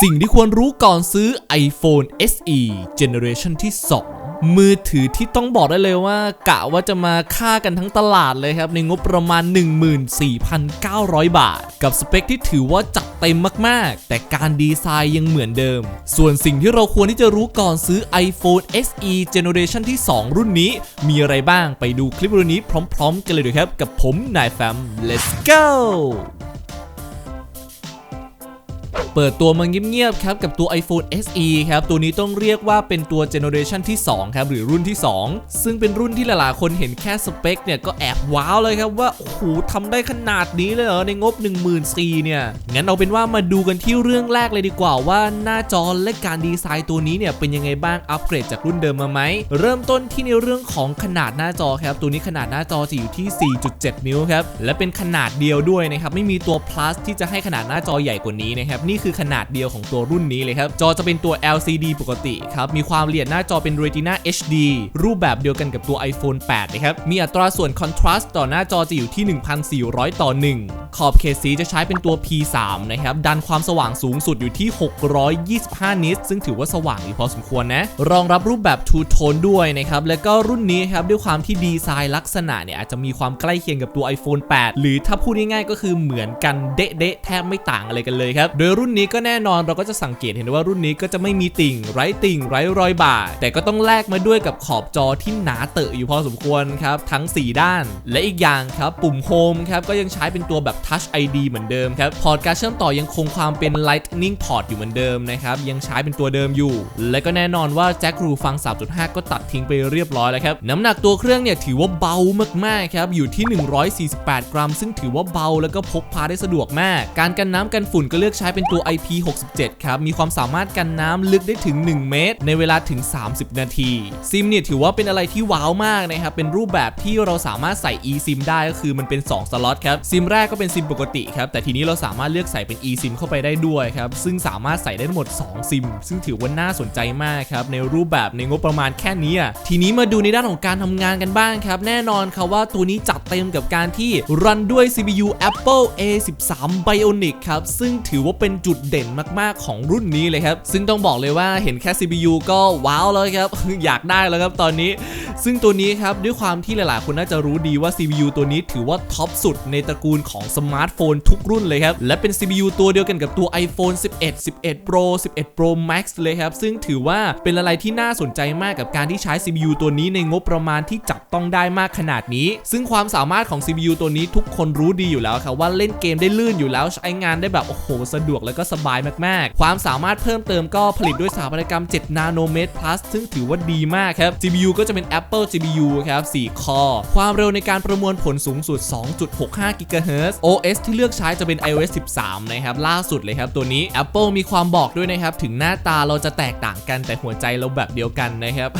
สิ่งที่ควรรู้ก่อนซื้อ iPhone SE Generation ที่ 2 มือถือที่ต้องบอกได้เลยว่า กะว่าจะมาฆ่ากันทั้งตลาดเลยครับ ในงบประมาณ 14,900 บาท กับสเปคที่ถือว่าจัดเต็มมาก ๆ แต่การดีไซน์ยังเหมือนเดิม ส่วนสิ่งที่เราควรที่จะรู้ก่อนซื้อ iPhone SE Generation ที่ 2 รุ่นนี้ มีอะไรบ้างไปดูคลิปวิดีโอนี้พร้อม ๆ กันเลยดีครับ กับผมนายแฟม let's go เปิดตัวมาเงียบๆครับกับตัว iPhone SE ครับตัวนี้ต้องเรียกว่าเป็นตัวเจเนอเรชันที่2ครับหรือรุ่นที่ 2 ซึ่งเป็นรุ่นที่หลายๆคนเห็นแค่สเปคเนี่ยก็แอบว้าวเลยครับว่าโอ้โหทำได้ขนาดนี้เลยเหรอในงบ 1 4 0 0 0เนี่ยงั้นเอาเป็นว่ามาดูกันที่เรื่องแรกเลยดีกว่าว่าหน้าจอและการดีไซน์ตัวนี้เนี่ยเป็นยังไงบ้างอัปเกรดจากรุ่นเดิมมาไหมเริ่มต้นที่ในเรื่องของขนาดหน้าจอครับตัวนี้ขนาดหน้าจอจะอยู่ที่ 4.7 นิ้วครับและเป็นขนาดเดียวด้วยนะครับไม่มีตัว plus ที่จะให้ขนาดหน้าจอใหญ่กว่านี้นะครับนี่คือขนาดเดียวของตัวรุ่นนี้เลยครับ จอจะเป็นตัว LCD ปกติครับ มีความละเอียดหน้าจอเป็น Retina HD รูปแบบเดียวกันกับตัว iPhone 8 นะครับ มีอัตราส่วน contrast ต่อหน้าจอจะอยู่ที่ 1,400 ต่อ 1 ขอบเขตสีจะใช้เป็นตัว P3 นะครับ ดันความสว่างสูงสุดอยู่ที่ 625 นิตซึ่งถือว่าสว่างอยู่พอสมควรนะ รองรับรูปแบบ Two Tone ด้วยนะครับ แล้วก็รุ่นนี้ครับด้วยความที่ดีไซน์ลักษณะเนี่ยอาจจะมีความใกล้เคียงกับตัว iPhone 8 หรือถ้าพูดง่ายๆก็คือเหมือนกันเดะๆแทบไม่ต่างอะไรกันเลยครับโดยรุ่นนี้ก็แน่นอนเราก็จะสังเกตเห็นว่ารุ่นนี้ก็จะไม่มีติ่งไร้ติ่งไร้รอยบาดแต่ก็ต้องแลกมาด้วยกับขอบจอที่หนาเตอะอยู่พอสมควรครับทั้ง 4 ด้าน และอีกอย่างครับปุ่มโฮมครับก็ยังใช้เป็นตัวแบบ Touch ID เหมือนเดิมครับพอร์ตการเชื่อมต่อยังคงความเป็น Lightning Port อยู่เหมือนเดิมนะครับยังใช้เป็นตัวเดิมอยู่ และก็แน่นอนว่าแจ็ครูฟัง 3.5 ก็ตัดทิ้งไปเรียบร้อยแล้วครับน้ำหนักตัวเครื่องเนี่ยถือว่าเบามากๆครับอยู่ที่ 148 กรัม ซึ่งถือว่าเบาแล้วก็พกพาได้สะดวกมาก การกันน้ำกันฝุ่นก็เลือกใช้เป็นตัว IP67 ครับ มีความสามารถกันน้ำลึกได้ถึง 1 เมตร ในเวลาถึง 30 นาทีซิมเนี่ยถือว่าเป็นอะไรที่ว้าวมากนะครับ เป็นรูปแบบที่เราสามารถใส่ eSIM ได้ก็คือมันเป็น 2 สล็อตครับซิมแรกก็เป็นซิมปกติครับแต่ทีนี้เราสามารถเลือกใส่เป็น eSIM เข้าไปได้ด้วยครับซึ่งสามารถใส่ได้ทั้งหมด 2 ซิม ซึ่งถือว่าน่าสนใจมากครับในรูปแบบในงบประมาณแค่นี้ทีนี้มาดูในด้านของการทำงานกันบ้างครับแน่นอนครับว่าตัวนี้จัดเต็มกับการที่รันด้วย CPU Apple A13 Bionic ครับซึ่งถือว่าเป็น็นจุดเด่นมากๆของรุ่นนี้เลยครับ ซึ่งต้องบอกเลยว่าเห็นแค่ CPU ก็ว้าวแล้วครับ อยากได้แล้วครับตอนนี้ ซึ่งตัวนี้ครับด้วยความที่หลายๆ คนน่าจะรู้ดีว่า CPU ตัวนี้ถือว่าท็อปสุดในตระกูลของสมาร์ทโฟนทุกรุ่นเลยครับ และเป็น CPU ตัวเดียวกันกับตัว iPhone 11 11 Pro 11 Pro Max เลยครับ ซึ่งถือว่าเป็นอะไรที่น่าสนใจมากกับการที่ใช้ CPU ตัวนี้ในงบประมาณที่จับต้องได้มากขนาดนี้ ซึ่งความสามารถของ CPU ตัวนี้ทุกคนรู้ดีอยู่แล้วครับว่าเล่นเกมได้ลื่นอยู่แล้วใช้งานได้แบบโอ้โหสะดวกแล้วก็สบายมากๆ ความสามารถเพิ่มเติมก็ผลิตด้วยสถาปัตยกรรม 7 นาโนเมตร plus ซึ่งถือว่าดีมากครับ GPU ก็จะเป็น Apple GPU ครับ 4 คอความเร็วในการประมวลผลสูงสุด 2.65 GHz OS ที่เลือกใช้จะเป็น iOS 13 นะครับ ล่าสุดเลยครับ ตัวนี้ Apple มีความบอกด้วยนะครับ ถึงหน้าตาเราจะแตกต่างกันแต่หัวใจเราแบบเดียวกันนะครับ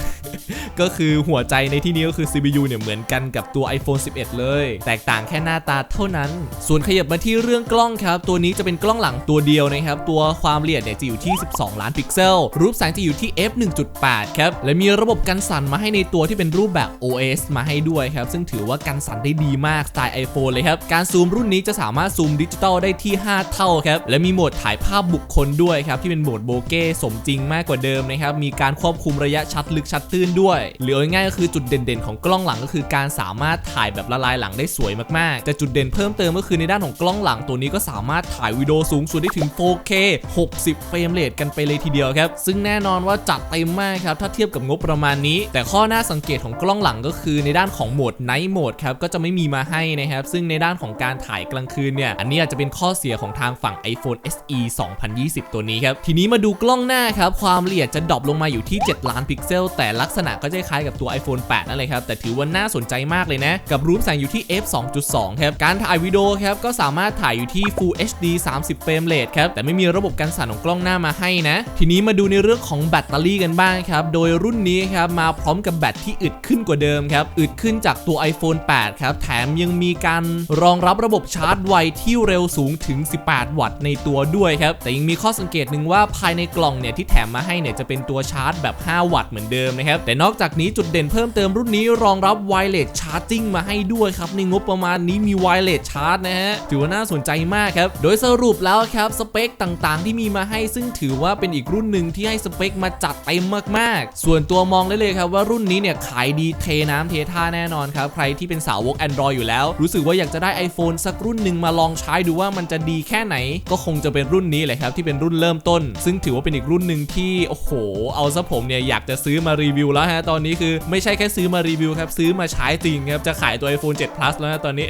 ก็คือหัวใจในที่นี้ก็คือ CPU เนี่ยเหมือนกันกับตัว iPhone 11 เลย แตกต่างแค่หน้าตาเท่านั้น ส่วนขยับมาที่เรื่องกล้องครับ ตัวนี้จะเป็นกล้องหลังตัวเดียวนะครับ ตัวความละเอียดเนี่ยจะอยู่ที่ 12 ล้านพิกเซล รูปแสงจะอยู่ที่ f 1.8 ครับ และมีระบบกันสั่นมาให้ในตัวที่เป็นรูปแบบ OS มาให้ด้วยครับ ซึ่งถือว่ากันสั่นได้ดีมากสไตล์ iPhone เลยครับ การซูมรุ่นนี้จะสามารถซูมดิจิตอลได้ที่ 5 เท่าครับ และมีโหมดถ่ายภาพบุคคลด้วยครับที่เป็นโหมดโบเก้สมจริงมากกว่าเดิมนะครับ มีการควบคุมระยะชัดลึกชัดตื้นด้วยหรือเอาง่ายก็คือจุดเด่นๆ ของกล้องหลังก็คือการสามารถถ่ายแบบละลายหลังได้สวยมากๆ แต่จุดเด่นเพิ่มเติมก็คือในด้านของกล้องหลังตัวนี้ก็สามารถถ่ายวิดีโอสูงสุดได้ถึง 4K 60 เฟรมเรทกันไปเลยทีเดียวครับ ซึ่งแน่นอนว่าจัดเต็มมากครับ ถ้าเทียบกับงบประมาณนี้ แต่ข้อน่าสังเกตของกล้องหลังก็คือในด้านของโหมด Night Mode ครับ ก็จะไม่มีมาให้นะครับ ซึ่งในด้านของการถ่ายกลางคืนเนี่ย อันนี้อาจจะเป็นข้อเสียของทางฝั่ง iPhone SE 2020 ตัวนี้ครับ ทีนี้มาดูกล้องหน้าครับ ความละเอียดจะดรอปลงมาอยู่ที่ 7 ล้านพิกเซล แต่ลักษณะก็จะคล้ายๆกับตัว iPhone 8 นั่นเลยครับ แต่ถือว่าน่าสนใจมากเลยนะ กับรูปแสงอยู่ที่ f 2.2 ครับ การถ่ายวิดีโอครับ ก็สามารถถ่ายอยู่ที่ Full HD 30 เฟรมเรทครับ แต่ไม่มีระบบการสั่นของกล้องหน้ามาให้นะ ทีนี้มาดูในเรื่องของแบตเตอรี่กันบ้างครับ โดยรุ่นนี้ครับมาพร้อมกับแบตที่อึดขึ้นกว่าเดิมครับ อึดขึ้นจากตัว iPhone 8 ครับ แถมยังมีการรองรับระบบชาร์จไวที่เร็วสูงถึง 18 วัตต์ในตัวด้วยครับ แต่ยังมีข้อสังเกตหนึ่งว่าภายในกล่องเนี่ยที่แถมมาให้เนี่ยจะเป็นตัวชาร์จแบบ 5 วัตต์เหมือนเดิมนะครับ แต่นอกจากจากนี้จุดเด่นเพิ่มเติมรุ่นนี้รองรับ wireless charging มาให้ด้วยครับ ในงบประมาณนี้มี wireless charge นะฮะ ถือว่าน่าสนใจมากครับ โดยสรุปแล้วครับสเปคต่างๆ ที่มีมาให้ซึ่งถือว่าเป็นอีกรุ่นหนึ่งที่ให้สเปคมาจัดเต็มมากๆ ส่วนตัวมองได้เลยครับว่ารุ่นนี้เนี่ยขายดีเทน้ำเทท่าแน่นอนครับ ใครที่เป็นสาวก Android อยู่แล้ว รู้สึกว่าอยากจะได้ iPhone สักรุ่นหนึ่งมาลองใช้ดูว่ามันจะดีแค่ไหน ก็คงจะเป็นรุ่นนี้แหละครับที่เป็นรุ่นเริ่มต้น ซึ่งถือว่าเป็นอีกรุ่นหนึ่งที่โอ้โห เอาซะผมเนี่ยอยากจะซื้อมารีวิวแล้วฮะตอนนี้คือไม่ใช่แค่ซื้อมารีวิวครับซื้อมาใช้จริงครับจะขายตัว iPhone 7 Plus แล้วนะตอนนี้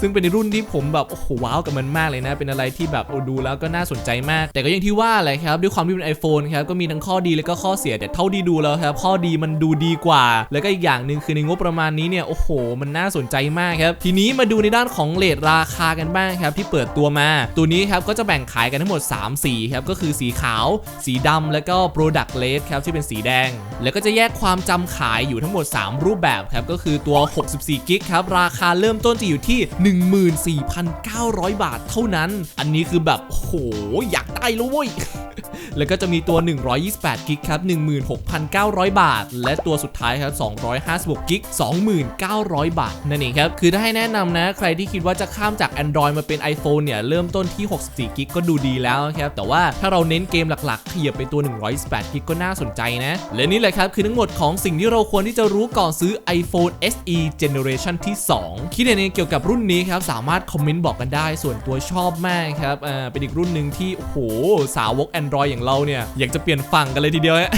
ซึ่งเป็นรุ่นที่ผมแบบโอ้โหว้าวกับมันมากเลยนะ เป็นอะไรที่แบบดูแล้วก็น่าสนใจมาก แต่ก็อย่างที่ว่าแหละครับ ด้วยความที่เป็น iPhone ครับก็มีทั้งข้อดีและก็ข้อเสียแต่เท่าที่ดูแล้วครับ ข้อดีมันดูดีกว่า แล้วก็อีกอย่างหนึ่งคือในงบประมาณนี้เนี่ยโอ้โห มันน่าสนใจมากครับทีนี้มาดูในด้านของเลทราคากันบ้างครับที่เปิดตัวมา ตัวนี้ครับก็จะแบ่งขายกันทั้งหมด 3 สีครับก็คือสีขาว สีดำแล้วก็ Product Red ครับที่เป็นสีแดง แล้วก็จะแยกความจำขายอยู่ทั้งหมด 3 รูปแบบครับก็คือตัว 64กิกครับราคาเริ่มต้นจะอยู่ที่ 14,900 บาทเท่านั้น อันนี้คือแบบโหอยากได้แล้วเว้ยแล้วก็จะมีตัว 128 กิกครับ 16,900 บาท และตัวสุดท้ายครับ 256 กิก 29,000 บาท นั่นเองครับ คือถ้าให้แนะนำนะ ใครที่คิดว่าจะข้ามจาก Android มาเป็น iPhone เนี่ย เริ่มต้นที่ 64 กิกก็ดูดีแล้วครับ แต่ว่าถ้าเราเน้นเกมหลักๆ ขยับไปตัว 128 กิกก็น่าสนใจนะ และนี่แหละครับ คือทั้งหมดของสิ่งที่เราควรที่จะรู้ก่อนซื้อ iPhone SE Generation ที่ 2 คิดเห็นเกี่ยวยวกับรุ่นนี้ครับสามารถคอมเมนต์บอกกันได้ ส่วนตัวชอบมากครับอ่าเป็นอีกรุ่นหนึ่งที่โอ้โหสาวก Android อย่างเราเนี่ยอยากจะเปลี่ยนฝั่งกันเลยทีเดียวฮะ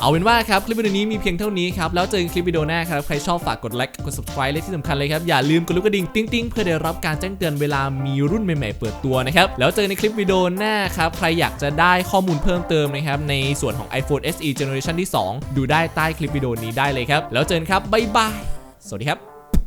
เอาเป็นว่าครับ คลิปวิดีโอนี้มีเพียงเท่านี้ครับ แล้วเจอกันคลิปวิดีโอหน้าครับ ใครชอบฝากกดไลค์กด subscribe และที่สำคัญเลยครับ อย่าลืมกดลูกกระดิ่งติ๊งๆเพื่อได้รับการแจ้งเตือนเวลามีรุ่นใหม่ๆเปิดตัวนะครับ แล้วเจอกันในคลิปวิดีโอหน้าครับ ใครอยากจะได้ข้อมูลเพิ่มเติมนะครับ ในส่วนของ iPhone SE Generation ที่ 2 ดูได้ใต้คลิปวิดีโอนี้ได้เลยครับแล้วเจอกันครับบ๊ายบายสวัสดีครับ